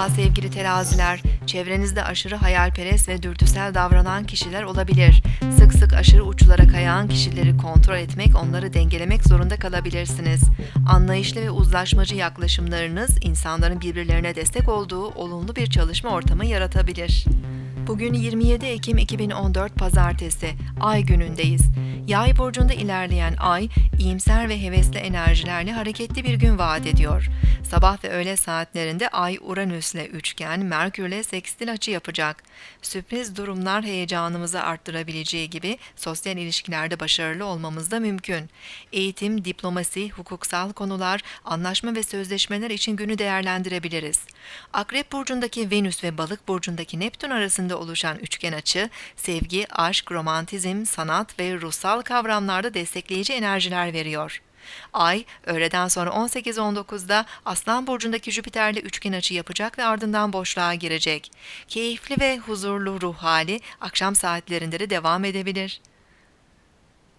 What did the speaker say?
Merhaba sevgili teraziler. Çevrenizde aşırı hayalperest ve dürtüsel davranan kişiler olabilir. Sık sık aşırı uçlara kayan kişileri kontrol etmek, onları dengelemek zorunda kalabilirsiniz. Anlayışlı ve uzlaşmacı yaklaşımlarınız insanların birbirlerine destek olduğu olumlu bir çalışma ortamı yaratabilir. Bugün 27 Ekim 2014 Pazartesi, Ay günündeyiz. Yay burcunda ilerleyen Ay, iyimser ve hevesli enerjilerle hareketli bir gün vaat ediyor. Sabah ve öğle saatlerinde Ay Uranüs'le üçgen, Merkür'le sekstil açı yapacak. Sürpriz durumlar heyecanımızı arttırabileceği gibi sosyal ilişkilerde başarılı olmamız da mümkün. Eğitim, diplomasi, hukuksal konular, anlaşma ve sözleşmeler için günü değerlendirebiliriz. Akrep burcundaki Venüs ve Balık burcundaki Neptün arasında oluşan üçgen açı, sevgi, aşk, romantizm, sanat ve ruhsal kavramlarda destekleyici enerjiler veriyor. Ay, öğleden sonra 18.19'da Aslan Burcu'ndaki Jüpiter'le üçgen açı yapacak ve ardından boşluğa girecek. Keyifli ve huzurlu ruh hali akşam saatlerinde de devam edebilir.